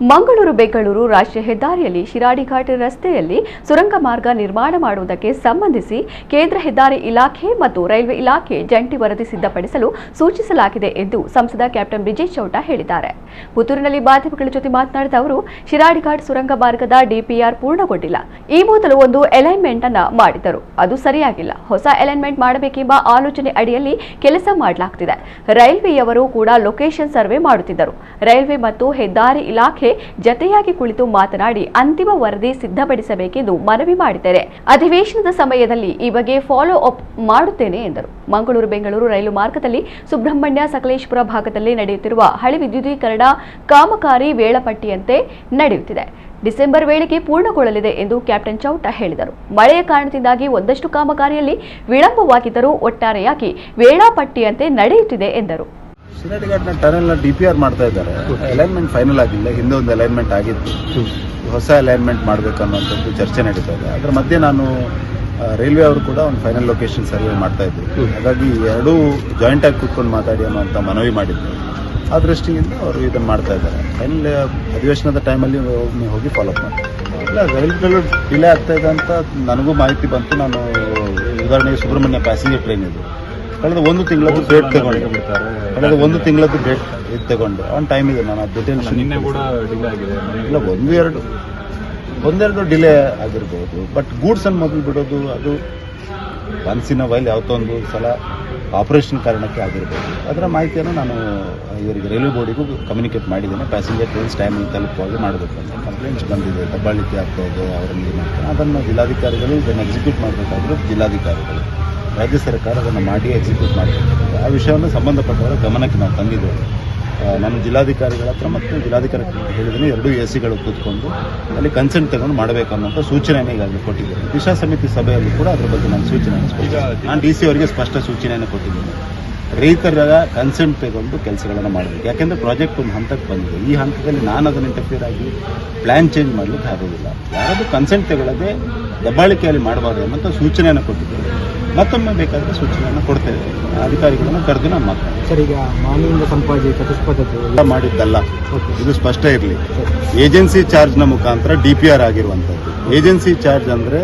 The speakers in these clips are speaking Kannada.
ಮಂಗಳೂರು, ಬೆಂಗಳೂರು ರಾಷ್ಟ್ರೀಯ ಹೆದ್ದಾರಿಯಲ್ಲಿ ಶಿರಾಡಿಘಾಟ್ ರಸ್ತೆಯಲ್ಲಿ ಸುರಂಗ ಮಾರ್ಗ ನಿರ್ಮಾಣ ಮಾಡುವುದಕ್ಕೆ ಸಂಬಂಧಿಸಿ ಕೇಂದ್ರ ಹೆದ್ದಾರಿ ಇಲಾಖೆ ಮತ್ತು ರೈಲ್ವೆ ಇಲಾಖೆ ಜಂಟಿ ವರದಿ ಸಿದ್ಧಪಡಿಸಲು ಸೂಚಿಸಲಾಗಿದೆ ಎಂದು ಸಂಸದ ಕ್ಯಾಪ್ಟನ್ ಬ್ರಿಜೇಶ್ ಚೌಟ ಹೇಳಿದ್ದಾರೆ. ಪುತ್ತೂರಿನಲ್ಲಿ ಮಾಧ್ಯಮಗಳ ಜೊತೆ ಮಾತನಾಡಿದ ಅವರು, ಶಿರಾಡಿಘಾಟ್ ಸುರಂಗ ಮಾರ್ಗದ ಡಿಪಿಆರ್ ಪೂರ್ಣಗೊಂಡಿಲ್ಲ. ಈ ಮೊದಲು ಒಂದು ಅಲೈನ್ಮೆಂಟ್ ಅನ್ನ ಮಾಡಿದರು ಅದು ಸರಿಯಾಗಿಲ್ಲ. ಹೊಸ ಅಲೈನ್ಮೆಂಟ್ ಮಾಡಬೇಕೆಂಬ ಆಲೋಚನೆ ಅಡಿಯಲ್ಲಿ ಕೆಲಸ ಮಾಡಲಾಗ್ತಿದೆ. ರೈಲ್ವೆಯವರು ಕೂಡ ಲೊಕೇಶನ್ ಸರ್ವೆ ಮಾಡುತ್ತಿದ್ದರು. ರೈಲ್ವೆ ಮತ್ತು ಹೆದ್ದಾರಿ ಇಲಾಖೆ ಜತೆಯಾಗಿ ಕುಳಿತು ಮಾತನಾಡಿ, ಅಂತಿಮ ವರದಿ ಸಿದ್ಧಪಡಿಸಬೇಕೆಂದು ಮನವಿ ಮಾಡಿದ್ದಾರೆ. ಅಧಿವೇಶನದ ಸಮಯದಲ್ಲಿ ಈ ಬಗ್ಗೆ ಫಾಲೋ ಅಪ್ ಮಾಡುತ್ತೇನೆ ಎಂದರು. ಮಂಗಳೂರು ಬೆಂಗಳೂರು ರೈಲು ಮಾರ್ಗದಲ್ಲಿ ಸುಬ್ರಹ್ಮಣ್ಯ ಸಕಲೇಶ್ಪುರ ಭಾಗದಲ್ಲಿ ನಡೆಯುತ್ತಿರುವ ಹಳಿ ವಿದ್ಯುದೀಕರಣ ಕಾಮಗಾರಿ ವೇಳಾಪಟ್ಟಿಯಂತೆ ನಡೆಯುತ್ತಿದೆ. ಡಿಸೆಂಬರ್ ವೇಳೆಗೆ ಪೂರ್ಣಗೊಳ್ಳಲಿದೆ ಎಂದು ಕ್ಯಾಪ್ಟನ್ ಚೌಟ ಹೇಳಿದರು. ಮಳೆಯ ಕಾರಣದಿಂದಾಗಿ ಒಂದಷ್ಟು ಕಾಮಗಾರಿಯಲ್ಲಿ ವಿಳಂಬವಾಗಿದ್ದರೂ ಒಟ್ಟಾರೆಯಾಗಿ ವೇಳಾಪಟ್ಟಿಯಂತೆ ನಡೆಯುತ್ತಿದೆ ಎಂದರು. ಘಾಟ್ನ ಟನಲ್ನ ಮಾಡ್ತಾ ಇದ್ದಾರೆ. ಅಲೈನ್ಮೆಂಟ್ ಫೈನಲ್ ಆಗಿಲ್ಲ. ಹಿಂದೆ ಒಂದು ಅಲೈನ್ಮೆಂಟ್ ಆಗಿತ್ತು. ಹೊಸ ಅಲೈನ್ಮೆಂಟ್ ಮಾಡಬೇಕು ಅನ್ನೋಂಥದ್ದು ಚರ್ಚೆ ನಡೀತಾ ಇದೆ. ಅದರ ಮಧ್ಯೆ ನಾನು ರೈಲ್ವೆ ಅವರು ಕೂಡ ಒಂದು ಫೈನಲ್ ಲೊಕೇಶನ್ ಸರ್ವೆ ಮಾಡ್ತಾ ಇದ್ದರು ಹಾಗಾಗಿ ಎರಡೂ ಜಾಯಿಂಟ್ ಆಗಿ ಕೂತ್ಕೊಂಡು ಮಾತಾಡಿ ಅನ್ನೋಂಥ ಮನವಿ ಮಾಡಿದ್ರು. ಆ ದೃಷ್ಟಿಯಿಂದ ಅವರು ಇದನ್ನು ಮಾಡ್ತಾ ಇದ್ದಾರೆ. ಫೈನಲ್ ಅಧಿವೇಶನದ ಟೈಮಲ್ಲಿ ನೀವು ಹೋಗಿ ಫಾಲೋ ಮಾಡಿ. ಇಲ್ಲ ರೈಲುಗಳು ಡಿಲೇ ಆಗ್ತಾ ಇದೆ ಅಂತ ನನಗೂ ಮಾಹಿತಿ ಬಂತು. ನಾನು ಉದಾಹರಣೆಗೆ ಸುಬ್ರಹ್ಮಣ್ಯ ಪ್ಯಾಸೆಂಜರ್ ಟ್ರೈನ್ ಇದು. ಕಳೆದ ಒಂದು ತಿಂಗಳದ್ದು ಡೇಟ್ ತಗೊಂಡು. ಕಳೆದ ಒಂದು ತಿಂಗಳದ್ದು ಡೇಟ್ ಇದು ತಗೊಂಡು. ಆನ್ ಟೈಮ್ ಇದೆ ನಾನು ಡಿಟೇಲ್ಸ್ ನಿನ್ನೆ ಕೂಡ ಡಿಲೇ ಆಗಿದೆ. ಇಲ್ಲ ಒಂದು ಎರಡು ಒಂದೆರಡು ಡಿಲೇ ಆಗಿರ್ಬೋದು. ಬಟ್ ಗೂಡ್ಸ್ ಅನ್ನು ಮೊದಲು ಬಿಡೋದು ಅದು ಒನ್ಸ್ ಇನ್ ವೈಲ್ ಯಾವುದೋ ಒಂದು ಸಲ ಆಪರೇಷನ್ ಕಾರಣಕ್ಕೆ ಆಗಿರ್ಬೋದು. ಅದರ ಮಾಹಿತಿಯನ್ನು ನಾನು ಇವರಿಗೆ ರೈಲ್ವೆ ಬೋರ್ಡಿಗೂ ಕಮ್ಯುನಿಕೇಟ್ ಮಾಡಿದ್ದೇನೆ. ಪ್ಯಾಸೆಂಜರ್ ಟ್ರೈನ್ಸ್ ಟೈಮ್ ತಲುಪುವಾಗಿ ಮಾಡಬೇಕು ಅಂತ ಕಂಪ್ಲೇಂಟ್ಸ್ ಬಂದಿದೆ. ದಬ್ಬಾಳಿಕೆ ಆಗ್ತಾ ಇದೆ ಅವರಲ್ಲಿ ಅದನ್ನು ಜಿಲ್ಲಾಧಿಕಾರಿಗಳು ಇದನ್ನು ಎಕ್ಸಿಕ್ಯೂಟ್ ಮಾಡಬೇಕಾದ್ರೂ ಜಿಲ್ಲಾಧಿಕಾರಿಗಳು. ರಾಜ್ಯ ಸರ್ಕಾರ ಅದನ್ನು ಮಾಡಿ ಎಕ್ಸಿಕ್ಯೂಟ್ ಮಾಡಬೇಕು. ಆ ವಿಷಯವನ್ನು ಸಂಬಂಧಪಟ್ಟವರ ಗಮನಕ್ಕೆ ನಾವು ತಂದಿದ್ದೇವೆ. ನಾನು ಜಿಲ್ಲಾಧಿಕಾರಿಗಳ ಹತ್ರ ಮತ್ತು ಜಿಲ್ಲಾಧಿಕಾರಿ ಹೇಳಿದ್ದೀನಿ ಎರಡು ಎ ಸಿಗಳು ಕೂತ್ಕೊಂಡು ಅಲ್ಲಿ ಕನ್ಸೆಂಟ್ ತಗೊಂಡು ಮಾಡಬೇಕನ್ನುವಂಥ ಸೂಚನೆಯನ್ನು ಈಗಾಗಲೇ ಕೊಟ್ಟಿದ್ದೇನೆ ದಿಶಾ ಸಮಿತಿ ಸಭೆಯಲ್ಲಿ ಕೂಡ ಅದ್ರ ಬಗ್ಗೆ ನಾನು ಸೂಚನೆ ನಾನು ಡಿ ಸಿ ಅವರಿಗೆ ಸ್ಪಷ್ಟ ಸೂಚನೆಯನ್ನು ಕೊಟ್ಟಿದ್ದೇನೆ. ರೈತರ ಕನ್ಸೆಂಟ್ ತಗೊಂಡು ಕೆಲಸಗಳನ್ನು ಮಾಡಬೇಕು. ಯಾಕೆಂದರೆ ಪ್ರಾಜೆಕ್ಟ್ ಒಂದು ಹಂತಕ್ಕೆ ಬಂದಿದೆ. ಈ ಹಂತದಲ್ಲಿ ನಾನು ಅದನ್ನು ಇಂಟರ್ಫಿಯರ್ ಆಗಿ ಪ್ಲ್ಯಾನ್ ಚೇಂಜ್ ಮಾಡಲಿಕ್ಕೆ ಆಗೋದಿಲ್ಲ. ಯಾರಾದರೂ ಕನ್ಸೆಂಟ್ ತಗೊಳ್ಳದೆ ದಬ್ಬಾಳಿಕೆಯಲ್ಲಿ ಮಾಡಬಾರ್ದು ಅನ್ನೋಂಥ ಸೂಚನೆಯನ್ನು ಕೊಟ್ಟಿದ್ದೇನೆ ಮತ್ತೊಮ್ಮೆ ಬೇಕಾದರೆ ಸೂಚನೆಯನ್ನು ಕೊಡ್ತೇವೆ ಅಧಿಕಾರಿಗಳನ್ನು ಕರೆದು ನಾನು ಮಾತಾಡ್ತೀನಿ ಸರ್ ಈಗ ಮಾಲಿನ್ಯ ಸಂಪಾಜಿ ಚತುಷ್ಪದ ಎಲ್ಲ ಮಾಡಿದ್ದಲ್ಲ. ಇದು ಸ್ಪಷ್ಟ ಇರಲಿ. ಏಜೆನ್ಸಿ ಚಾರ್ಜ್ನ ಮುಖಾಂತರ ಡಿ ಪಿ ಆರ್ ಆಗಿರುವಂಥದ್ದು. ಏಜೆನ್ಸಿ ಚಾರ್ಜ್ ಅಂದರೆ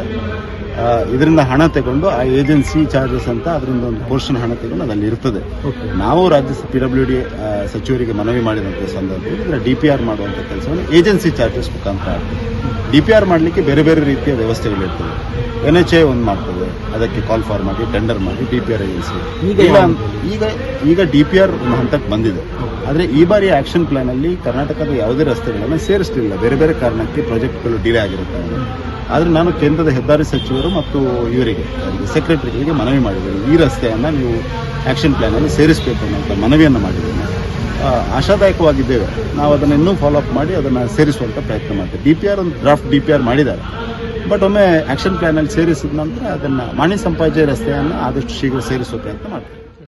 ಇದರಿಂದ ಹಣ ತಗೊಂಡು ಆ ಏಜೆನ್ಸಿ ಚಾರ್ಜಸ್ ಅಂತ ಅದರಿಂದ ಒಂದು ಪೋರ್ಷನ್ ಹಣ ತಗೊಂಡು ಅದಲ್ಲಿ ಇರ್ತದೆ. ನಾವು ರಾಜ್ಯ ಪಿ ಡಬ್ಲ್ಯೂ ಡಿ ಸಚಿವರಿಗೆ ಮನವಿ ಮಾಡಿದಂಥ ಸಂದರ್ಭದಲ್ಲಿ ಇದರ ಡಿ ಪಿ ಆರ್ ಮಾಡುವಂಥ ಕೆಲಸವನ್ನು ಏಜೆನ್ಸಿ ಚಾರ್ಜಸ್ ಮುಖಾಂತರ ಆಗ್ತದೆ. ಡಿ ಪಿ ಆರ್ ಮಾಡಲಿಕ್ಕೆ ಬೇರೆ ಬೇರೆ ರೀತಿಯ ವ್ಯವಸ್ಥೆಗಳಿರ್ತದೆ ಎನ್ ಎಚ್ ಎ ಒಂದು ಮಾಡ್ತದೆ. ಅದಕ್ಕೆ ಕಾಲ್ ಫಾರ್ ಮಾಡಿ ಟೆಂಡರ್ ಮಾಡಿ ಡಿ ಪಿ ಆರ್ ಏಜೆನ್ಸಿ. ಈಗ ಈಗ ಈಗ ಡಿ ಪಿ ಆರ್ ಒಂದು ಹಂತಕ್ಕೆ ಬಂದಿದೆ. ಆದರೆ ಈ ಬಾರಿ ಆಕ್ಷನ್ ಪ್ಲಾನ್ ಅಲ್ಲಿ ಕರ್ನಾಟಕದ ಯಾವುದೇ ರಸ್ತೆಗಳನ್ನು ಸೇರಿಸಲಿಲ್ಲ. ಬೇರೆ ಬೇರೆ ಕಾರಣಕ್ಕೆ ಪ್ರಾಜೆಕ್ಟ್ಗಳು ಡಿಲೇ ಆಗಿರುತ್ತೆ. ಆದರೆ ನಾನು ಕೇಂದ್ರದ ಹೆದ್ದಾರಿ ಸಚಿವರು ಮತ್ತು ಇವರಿಗೆ ಸೆಕ್ರೆಟರಿಗಳಿಗೆ ಮನವಿ ಮಾಡಿದ್ದೀನಿ. ಈ ರಸ್ತೆಯನ್ನು ನೀವು ಆಕ್ಷನ್ ಪ್ಲಾನಲ್ಲಿ ಸೇರಿಸಬೇಕು ಅನ್ನೋಂಥ ಮನವಿಯನ್ನು ಮಾಡಿದ್ದೀನಿ. ಆಶಾದಾಯಕವಾಗಿದ್ದೇವೆ. ನಾವು ಅದನ್ನು ಇನ್ನೂ ಫಾಲೋಅಪ್ ಮಾಡಿ ಅದನ್ನು ಸೇರಿಸುವಂಥ ಪ್ರಯತ್ನ ಮಾಡ್ತೇವೆ. ಡಿ ಪಿ ಆರ್ ಒಂದು ಡ್ರಾಫ್ಟ್ ಡಿ ಪಿ ಆರ್ ಮಾಡಿದ್ದಾರೆ. ಬಟ್ ಒಮ್ಮೆ ಆಕ್ಷನ್ ಪ್ಲಾನಲ್ಲಿ ಸೇರಿಸಿದ ನಂತರ ಅದನ್ನು ಮಾಣಿ ಸಂಪಾಜೆ ರಸ್ತೆಯನ್ನು ಆದಷ್ಟು ಶೀಘ್ರ ಸೇರಿಸುವ ಪ್ರಯತ್ನ ಮಾಡ್ತೇವೆ.